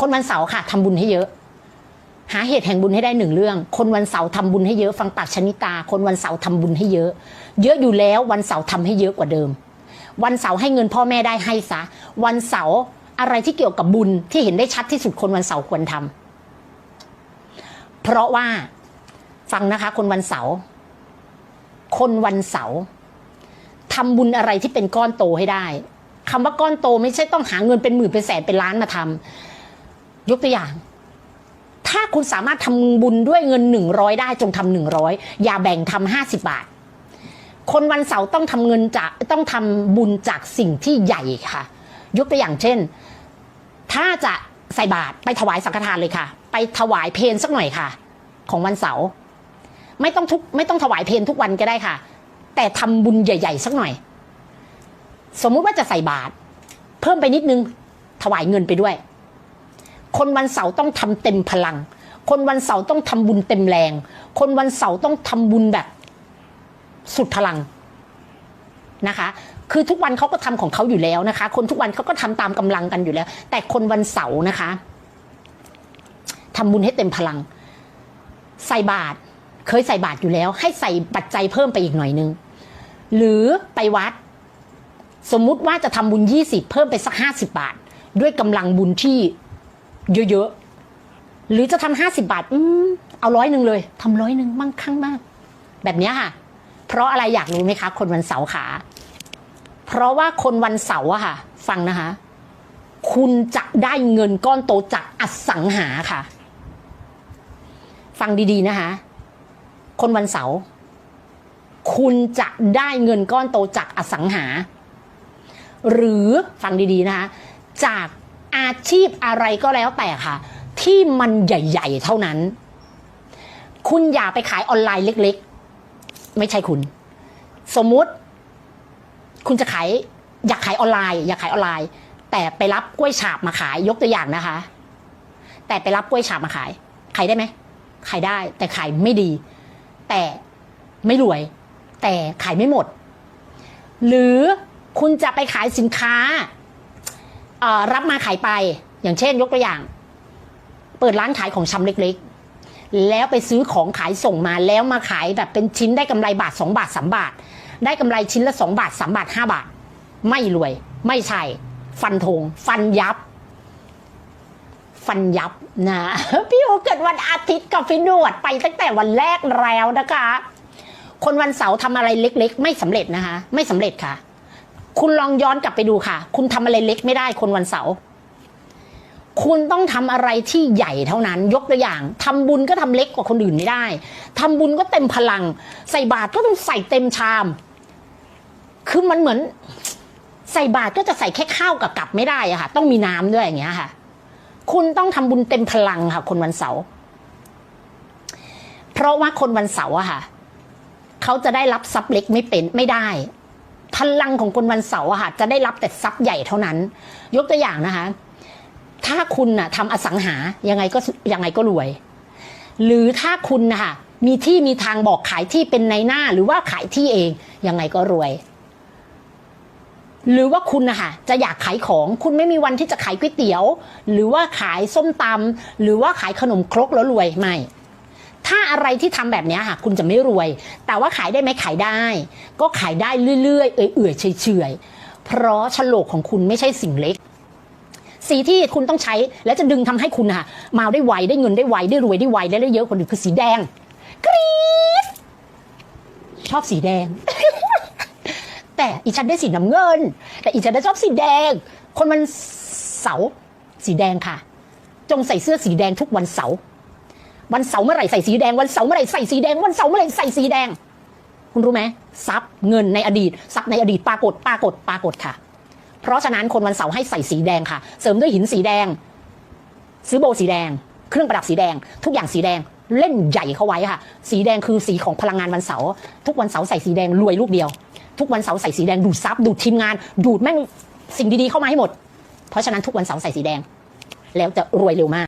คนวันเสาร์ค่ะทำบุญให้เยอะ หาเหตุแห่งบุญให้ได้หนึ่งเรื่อง คนวันเสาร์ทำบุญให้เยอะฟังปากชนิตา คนวันเสาร์ทำบุญให้เยอะ เยอะอยู่แล้ววันเสาร์ทำให้เยอะกว่าเดิม วันเสาร์ให้เงินพ่อแม่ได้ให้ซะ วันเสาร์อะไรที่เกี่ยวกับบุญที่เห็นได้ชัดที่สุดคนวันเสาร์ควรทำเพราะว่าฟังนะคะ คนวันเสาร์คนวันเสาร์ทำบุญอะไรที่เป็นก้อนโตให้ได้คำว่าก้อนโตไม่ใช่ต้องหาเงินเป็นหมื่นเป็นแสนเป็นล้านมาทำ ยกตัวอย่าง ถ้าคุณสามารถทำบุญด้วยเงินหนึ่งร้อยได้จงทำหนึ่งร้อยอย่าแบ่งทำห้าสิบบาท คนวันเสาร์ต้องทำเงินจากต้องทำบุญจากสิ่งที่ใหญ่ค่ะ ยกตัวอย่างเช่น ถ้าจะใส่บาตรไปถวายสังฆทานเลยค่ะ ไปถวายเพลสักหน่อยค่ะ ของวันเสาร์ไม่ต้องทุกไม่ต้องถวายเพลทุกวันก็ได้ค่ะ แต่ทำบุญใหญ่ ๆ สักหน่อย สมมุติว่าจะใส่บาตรเพิ่มไปนิดนึงถวายเงินไปด้วย คนวันเสาร์ต้องทำเต็มพลัง คนวันเสาร์ต้องทำบุญเต็มแรง คนวันเสาร์ต้องทำบุญแบบ สุดพลังนะคะ คือทุกวันเขาก็ทำของเขาอยู่แล้วนะคะ คนทุกวันเขาก็ทำตามกำลังกันอยู่แล้ว แต่คนวันเสาร์นะคะทำบุญให้เต็มพลัง ใส่บาตรเคยใส่บาตรอยู่แล้ว ให้ใส่ปัจจัยเพิ่มไปอีกหน่อยนึง หรือไปวัด สมมุติว่าจะทำบุญยี่สิบเพิ่มไปสักห้าสิบาท ด้วยกำลังบุญที่ เยอะๆ หรือจะทำห้าสิบบาท อืมเอาร้อยหนึ่งเลยทำร้อยหนึ่งมั่งคั่งมาก แบบนี้ค่ะ เพราะอะไรอยากรู้ไหมคะ คนวันเสาร์ขา เพราะว่าคนวันเสาร์อะค่ะ ฟังนะคะ คุณจะได้เงินก้อนโตจากอสังหาค่ะ ฟังดีๆนะคะ คนวันเสาร์คุณจะได้เงินก้อนโตจากอสังหา หรือฟังดีๆนะคะจาก อาชีพอะไรก็แล้วแต่ค่ะ ที่มันใหญ่ ๆ เท่านั้น คุณอย่าไปขายออนไลน์เล็ก ๆ ไม่ใช่คุณ สมมุติ คุณจะขายอยากขายออนไลน์อยากขายออนไลน์ แต่ไปรับกล้วยฉาบมาขายยกตัวอย่างนะคะ แต่ไปรับกล้วยฉาบมาขายขายได้ไหมขายได้ แต่ขายไม่ดี แต่ไม่รวย แต่ขายไม่หมด หรือคุณจะไปขายสินค้า รับมาขายไป อย่างเช่นยกตัวอย่าง เปิดร้านขายของชำเล็กๆ แล้วไปซื้อของขายส่งมาแล้วมาขายแบบเป็นชิ้นได้กำไรบาทสองบาทสามบาท ได้กำไรชิ้นละสองบาทสามบาทห้าบาท ไม่รวย ไม่ใช่ ฟันธงฟันยับ ฟันยับนะพี่โอเกิดวันอาทิตย์กับฟินวดไปตั้งแต่วันแรกแล้วนะคะ คนวันเสาร์ทำอะไรเล็ก ๆ ไม่สำเร็จนะคะ ไม่สำเร็จค่ะ คุณลองย้อนกลับไปดูค่ะ คุณทำอะไรเล็กไม่ได้คนวันเสาร์คุณต้องทำอะไรที่ใหญ่เท่านั้น ยกตัวอย่างทำบุญก็ทำเล็กกว่าคนอื่นไม่ได้ทำบุญก็เต็มพลัง ใส่บาตรก็ต้องใส่เต็มชาม คือมันเหมือน ใส่บาตรก็จะใส่แค่ข้าวกับกับไม่ได้อะค่ะ ต้องมีน้ำด้วยอย่างเงี้ยค่ะ คุณต้องทำบุญเต็มพลังค่ะ คนวันเสาร์เพราะว่าคนวันเสาร์อะค่ะ เขาจะได้รับทรัพย์เล็กไม่เป็นไม่ได้ พลังของคนวันเสาร์อะค่ะจะได้รับแต่ทรัพย์ใหญ่เท่านั้น ยกตัวอย่างนะคะ ถ้าคุณน่ะทำอสังหายังไงก็ยังไงก็รวย หรือถ้าคุณนะคะมีที่มีทางบอกขายที่เป็นในหน้าหรือว่าขายที่เองยังไงก็รวย หรือว่าคุณนะคะจะอยากขายของคุณไม่มีวันที่จะขายก๋วยเตี๋ยว หรือว่าขายส้มตำหรือว่าขายขนมครกแล้วรวยไม่ ถ้าอะไรที่ทำแบบนี้ค่ะคุณจะไม่รวย แต่ว่าขายได้ไหมขายได้ ก็ขายได้เรื่อยๆ เอื่อยๆเฉยๆ เพราะฉลกของคุณไม่ใช่สิ่งเล็กสีที่คุณต้องใช้และจะดึงทำให้คุณค่ะมาได้ไวได้เงินได้ไวได้รวยได้ไวและได้เยอะกว่าอื่นคือสีแดงกรี๊ดชอบสีแดง แต่อีฉันได้สีน้ำเงิน แต่อีฉันได้ชอบสีแดง คนมันเสาร์สีแดงค่ะ จงใส่เสื้อสีแดงทุกวันเสาร์ วันเสาร์เมื่อไหร่ใส่สีแดง วันเสาร์เมื่อไหร่ใส่สีแดง วันเสาร์เมื่อไหร่ใส่สีแดง คุณรู้ไหมทรัพย์เงินในอดีตทรัพย์ในอดีตปรากฏปรากฏปรากฏค่ะ เพราะฉะนั้นคนวันเสาร์ให้ใส่สีแดงค่ะ เสริมด้วยหินสีแดง ซื้อโบสีแดง เครื่องประดับสีแดง ทุกอย่างสีแดงเล่นใหญ่เข้าไว้ค่ะ สีแดงคือสีของพลังงานวันเสาร์ทุกวันเสาร์ใส่สีแดงรวยลูกเดียว ทุกวันเสาร์ใส่สีแดงดูดซับดูดทีมงาน ดูดแม่งสิ่งดีๆเข้ามาให้หมด เพราะฉะนั้นทุกวันเสาร์ใส่สีแดง แล้วจะรวยเร็วมาก